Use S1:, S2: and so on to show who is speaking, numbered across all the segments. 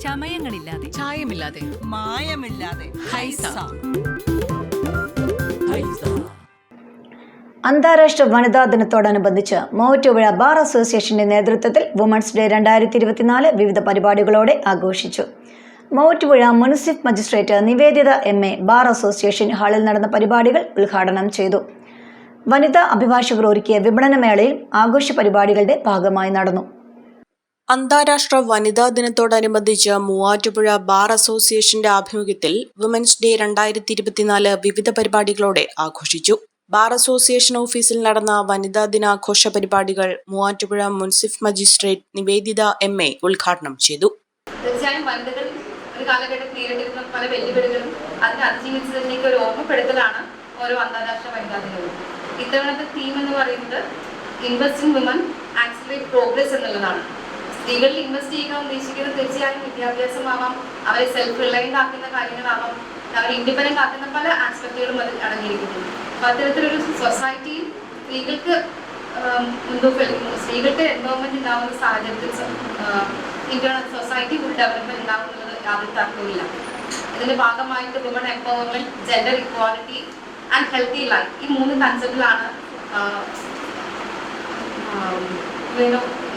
S1: ചമയങ്ങളില്ലാതെ.
S2: ചായമില്ലാതെ.
S3: മായമില്ലാതെ.
S2: ഹൈസ.
S4: അന്താരാഷ്ട്ര വനിതാ ദിനത്തോടനുബന്ധിച്ച് മൂവാറ്റുപുഴ ബാർ അസോസിയേഷന്റെ നേതൃത്വത്തിൽ വുമൺസ് ഡേ രണ്ടായിരത്തി ഇരുപത്തിനാല് വിവിധ പരിപാടികളോടെ ആഘോഷിച്ചു. Muvattupuzha munsiff magistrate Nivedita M A bar association ഹാളിൽ നടന്ന പരിപാടികൾ ഉദ്ഘാടനം ചെയ്തു. വനിതാ അഭിഭാഷകർ ഒരുക്കിയ വിപണനമേളയിൽ ആഘോഷ പരിപാടികളുടെ ഭാഗമായി നടന്നു.
S5: അന്താരാഷ്ട്ര വനിതാ ദിനത്തോടനുബന്ധിച്ച് മൂവാറ്റുപുഴ ബാർ അസോസിയേഷന്റെ ആഭിമുഖ്യത്തിൽ വുമൻസ് ഡേ രണ്ടായിരത്തി ഇരുപത്തിനാല് വിവിധ പരിപാടികളോടെ ആഘോഷിച്ചു. ബാർ അസോസിയേഷൻ ഓഫീസിൽ നടന്ന വനിതാ ദിനാഘോഷ പരിപാടികൾ Muvattupuzha munsiff magistrate Nivedita M A ഉദ്ഘാടനം ചെയ്തു.
S6: ഒരു പല ഒരു ഓർമ്മപ്പെടുത്തലാണ് ഓരോ അന്താരാഷ്ട്ര വനിതാ ദിനവും. ഇത്തവണത്തെ തീം എന്ന് പറയുന്നത് ഇൻവെസ്റ്റിംഗ് വിമൻ ആക്സിലേറ്റ് പ്രോഗ്രസ് എന്നുള്ളതാണ്. സ്ത്രീകളിൽ ഇൻവെസ്റ്റ് ചെയ്യുക ഉദ്ദേശിക്കുന്നത് തീർച്ചയായും വിദ്യാഭ്യാസമാവാം. അവരെ സെൽഫ് റിലയന്റ് ആക്കുന്ന കാര്യങ്ങളാവാം. അവരെ ഇൻഡിപെൻഡന്റ് ആക്കുന്ന പല ആസ്പെക്റ്റുകളും അതിൽ അടങ്ങിയിരിക്കുന്നു. അപ്പൊ അത്തരത്തിലൊരു സൊസൈറ്റിയിൽ സ്ത്രീകൾക്ക് മുൻതൂക്കം ലഭിക്കുന്നു. സ്ത്രീകൾക്ക് എൻവോൺമെന്റ് ഉണ്ടാകുന്ന സാഹചര്യത്തിൽ ഇന്റേണൽ സൊസൈറ്റി ഫുൾ ഡെവലപ്മെന്റ് ഉണ്ടാകുന്നത് യാതൊരു തർക്കവുമില്ല. ഇതിന്റെ ഭാഗമായിട്ട് women empowerment gender equality and healthy life ഈ മൂന്ന് കൺസെപ്റ്റിലാണ്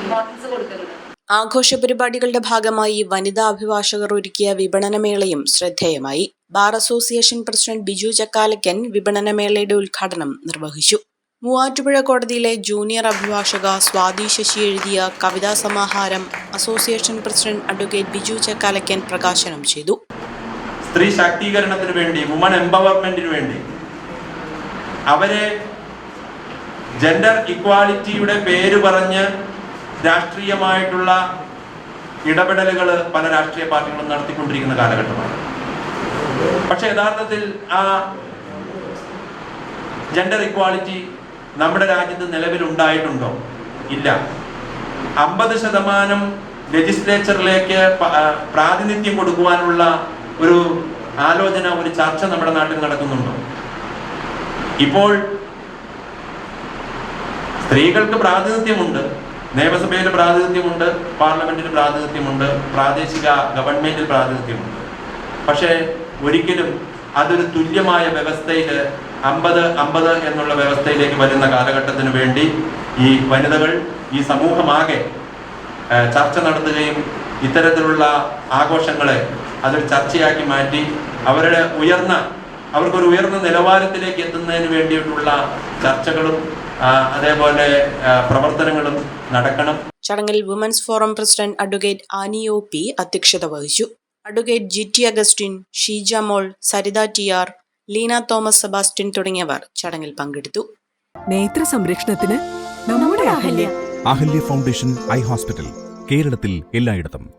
S6: ഇമ്പോർട്ടൻസ് കൊടുക്കുന്നത്.
S5: ആഘോഷ പരിപാടികളുടെ ഭാഗമായി വനിതാ അഭിഭാഷകർ ഒരുക്കിയ വിപണനമേളയും ശ്രദ്ധേയമായി. Bar association president Biju Chakkalakkan വിപണനമേളയുടെ ഉദ്ഘാടനം നിർവഹിച്ചു. മൂവാറ്റുപുഴ കോടതിയിലെ ജൂനിയർ അഭിഭാഷക സ്വാതി ശശി എഴുതിയ കവിതാ സമാഹാരം association president advocate Biju Chakkalakkan പ്രകാശനം ചെയ്തു.
S7: സ്ത്രീ ശാക്തീകരണത്തിന് വേണ്ടി വുമൺ എംപവർമെന്റിന് വേണ്ടി. അവരെ ജെൻഡർ ഇക്വാലിറ്റിയുടെ പേര് പറഞ്ഞ് രാഷ്ട്രീയമായിട്ടുള്ള ഇടപെടലുകൾ പല രാഷ്ട്രീയ പാർട്ടികളും നടത്തിക്കൊണ്ടിരിക്കുന്ന കാലഘട്ടമാണ്. പക്ഷെ യഥാർത്ഥത്തിൽ ആ ജെൻഡർ ഇക്വാളിറ്റി നമ്മുടെ രാജ്യത്ത് നിലവിലുണ്ടായിട്ടുണ്ടോ? ഇല്ല. അമ്പത് ശതമാനം ലെജിസ്ലേച്ചറിലേക്ക് പ്രാതിനിധ്യം കൊടുക്കുവാനുള്ള ഒരു ആലോചന ഒരു ചർച്ച നമ്മുടെ നാട്ടിൽ നടക്കുന്നുണ്ടോ? ഇപ്പോൾ സ്ത്രീകൾക്ക് പ്രാതിനിധ്യമുണ്ട്. നിയമസഭയിൽ പ്രാതിനിധ്യമുണ്ട് പാർലമെന്റിൽ പ്രാതിനിധ്യമുണ്ട് പ്രാദേശിക ഗവൺമെന്റിൽ പ്രാതിനിധ്യമുണ്ട്. പക്ഷേ ഒരിക്കലും അതൊരു തുല്യമായ വ്യവസ്ഥയിൽ അമ്പത് അമ്പത് എന്നുള്ള വ്യവസ്ഥയിലേക്ക് വരുന്ന കാലഘട്ടത്തിന് വേണ്ടി ഈ വനിതകൾ ഈ സമൂഹമാകെ ചർച്ച നടത്തുകയും ഇത്തരത്തിലുള്ള ആഘോഷങ്ങളെ അതൊരു ചർച്ചയാക്കി മാറ്റി അവരുടെ ഉയർന്ന അവർക്കൊരു ഉയർന്ന നിലവാരത്തിലേക്ക് എത്തുന്നതിന് വേണ്ടിയിട്ടുള്ള ചർച്ചകളും അതേപോലെ പ്രവർത്തനങ്ങളും നടക്കണം.
S5: ചടങ്ങിൽ women's forum president advocate Annie O P അധ്യക്ഷത വഹിച്ചു. Advocate G T Augustine Sheejamol Saritha T R Leena Thomas Sebastian തുടങ്ങിയവർ ചടങ്ങിൽ പങ്കെടുത്തു.
S1: നേത്ര സംരക്ഷണത്തിന് നമ്മുടെ Ahalya.
S8: Ahalya foundation eye hospital കേരളത്തിൽ എല്ലായിടത്തും.